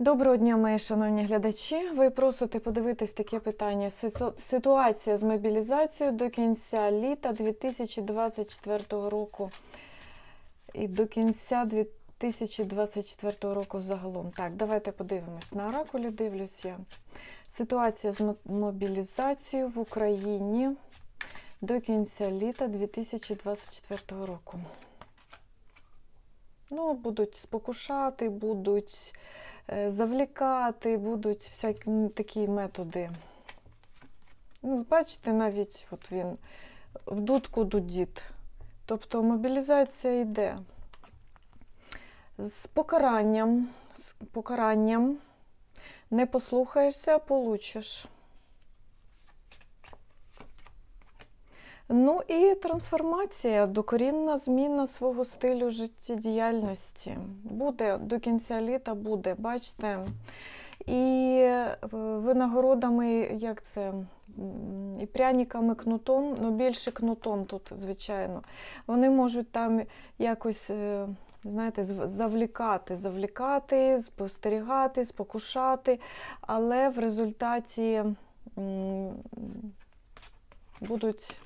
Доброго дня, мої шановні глядачі. Ви просите подивитись таке питання. Ситуація з мобілізацією до кінця літа 2024 року і до кінця 2024 року загалом. Так, давайте подивимось. На оракулі дивлюсь я. Ситуація з мобілізацією в Україні до кінця літа 2024 року. Ну, будуть спокушати, будуть завлікати, будуть всякі такі методи. Ну, бачите, навіть от він в дудку дудіт. Тобто мобілізація йде з покаранням, з покаранням. Не послухаєшся, получиш. Ну і трансформація, докорінна зміна свого стилю життєдіяльності. Буде до кінця літа, буде, бачите. І е, винагородами, як це, і пряниками кнутом, ну більше кнутом тут, звичайно. Вони можуть там якось, е, знаєте, завлікати, завлікати, спостерігати, спокушати, але в результаті будуть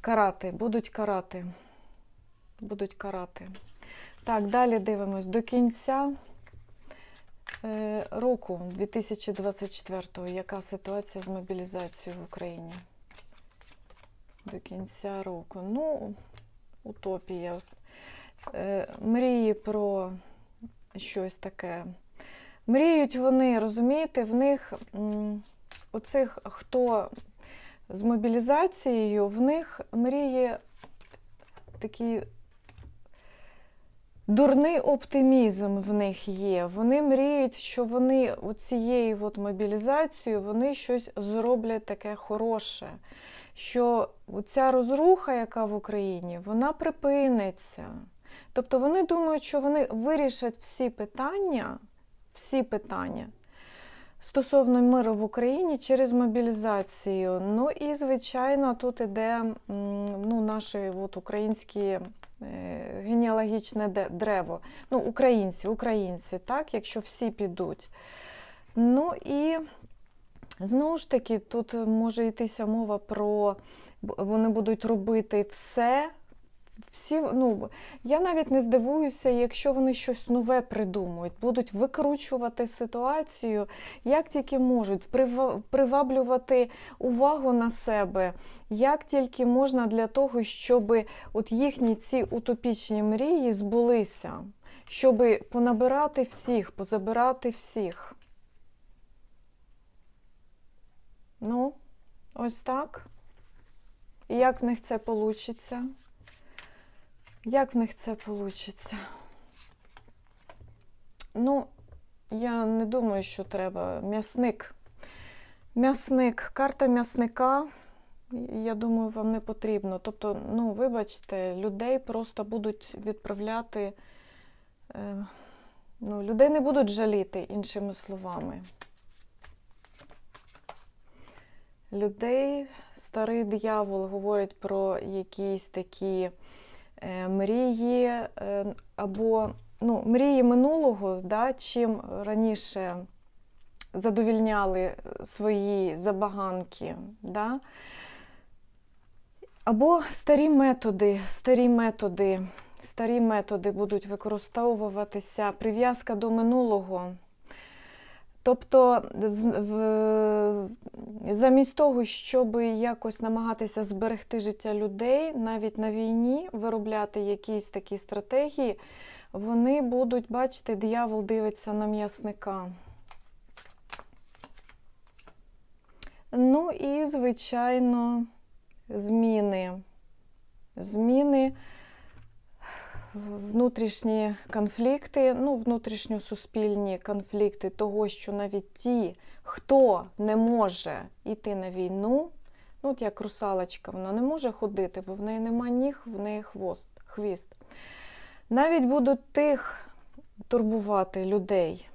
карати, будуть карати. Будуть карати. Так, далі дивимось. До кінця е, року 2024 яка ситуація з мобілізацією в Україні? До кінця року. Ну, утопія. Е, мрії про щось таке. Мріють вони, розумієте, в них оцих, хто з мобілізацією, в них мріє такий дурний оптимізм в них є. Вони мріють, що вони оцією от мобілізацією вони щось зроблять таке хороше. Що ця розруха, яка в Україні, вона припиниться. Тобто вони думають, що вони вирішать всі питання, всі питання стосовно миру в Україні через мобілізацію. Ну і, звичайно, тут іде ну, наше от, українське е, генеалогічне древо. Ну, українці, українці, так, якщо всі підуть. Ну і знову ж таки, тут може йтися мова про вони будуть робити все. Всі, ну, я навіть не здивуюся, якщо вони щось нове придумують, будуть викручувати ситуацію, як тільки можуть, приваблювати увагу на себе, як тільки можна для того, щоб от їхні ці утопічні мрії збулися, щоб понабирати всіх, позабирати всіх. Ну, ось так. І як в них це вийде? Як в них це вийде? Ну, я не думаю, що треба. М'ясник. М'ясник, карта м'ясника, я думаю, вам не потрібно. Тобто, ну, вибачте, людей просто будуть відправляти. Е, ну, людей не будуть жаліти, іншими словами. Людей старий диявол говорить про якісь такі мрії е, або ну, мрії минулого, да, чим раніше задовільняли свої забаганки. Да? Або старі методи, старі методи, старі методи будуть використовуватися, прив'язка до минулого. Тобто, замість того, щоб якось намагатися зберегти життя людей, навіть на війні виробляти якісь такі стратегії, вони будуть, бачите, диявол дивиться на м'ясника. Ну і, звичайно, зміни. Зміни, внутрішні конфлікти, ну, внутрішньосуспільні конфлікти того, що навіть ті, хто не може йти на війну, ну, от як русалочка, вона не може ходити, бо в неї нема ніг, в неї хвост, хвіст. Навіть будуть тих турбувати людей.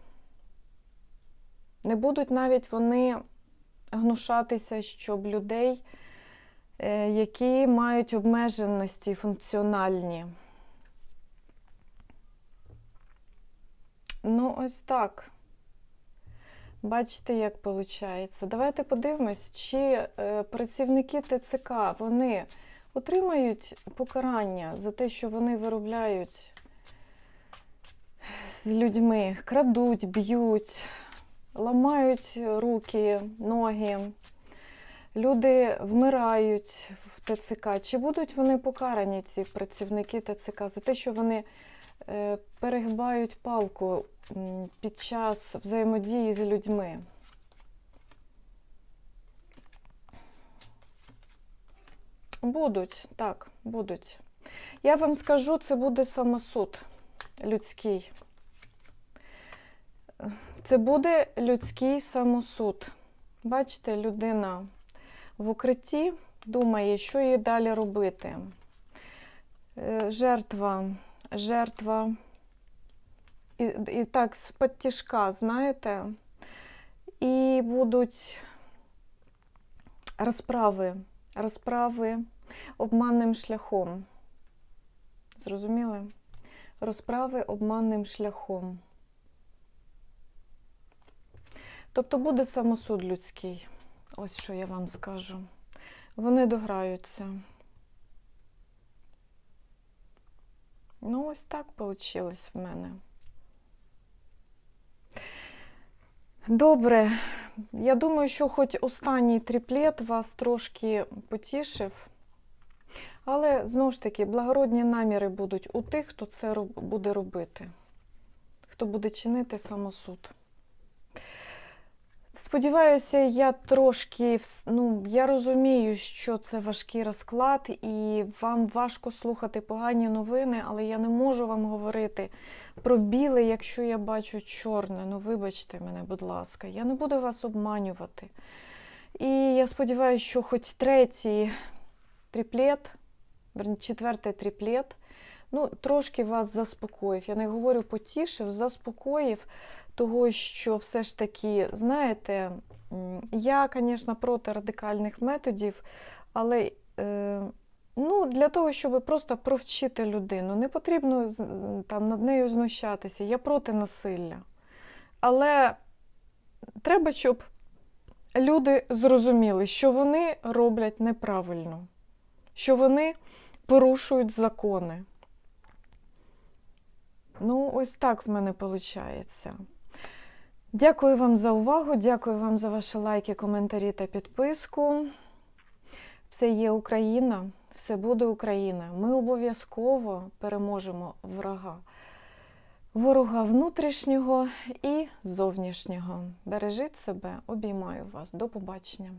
Не будуть навіть вони гнушатися, щоб людей, е, які мають обмеженості функціональні. Ну, ось так. Бачите, як виходить. Давайте подивимось, чи е, працівники ТЦК вони отримають покарання за те, що вони виробляють з людьми, крадуть, б'ють, ламають руки, ноги. Люди вмирають в ТЦК. Чи будуть вони покарані, ці працівники ТЦК, за те, що вони е, перегибають палку під час взаємодії з людьми? Будуть, так, будуть. Я вам скажу, це буде самосуд людський. Це буде людський самосуд. Бачите, людина в укритті думає, що їй далі робити. Е, Жертва, жертва. І, і так, з-під знаєте, і будуть розправи, розправи обманним шляхом. Зрозуміли? Розправи обманним шляхом. Тобто буде самосуд людський. Ось що я вам скажу. Вони дограються. Ну, ось так вийшло в мене. Добре. Я думаю, що хоч останній тріплет вас трошки потішив. Але знову ж таки, благородні наміри будуть у тих, хто це буде робити, хто буде чинити самосуд. Сподіваюся, я трошки ну, я розумію, що це важкий розклад, і вам важко слухати погані новини, але я не можу вам говорити про біле, якщо я бачу чорне. Ну, вибачте мене, будь ласка, я не буду вас обманювати. І я сподіваюся, що хоч третій тріплет, четвертий тріплет, ну, трошки вас заспокоїв. Я не говорю потішив, заспокоїв того, що все ж таки, знаєте, я, звісно, проти радикальних методів, але е, ну, для того, щоб просто провчити людину, не потрібно там, над нею знущатися. Я проти насилля. Але треба, щоб люди зрозуміли, що вони роблять неправильно, що вони порушують закони. Ну, ось так в мене виходить. Дякую вам за увагу, дякую вам за ваші лайки, коментарі та підписку. Все є Україна, все буде Україна. Ми обов'язково переможемо врага. Ворога внутрішнього і зовнішнього. Бережіть себе, обіймаю вас. До побачення.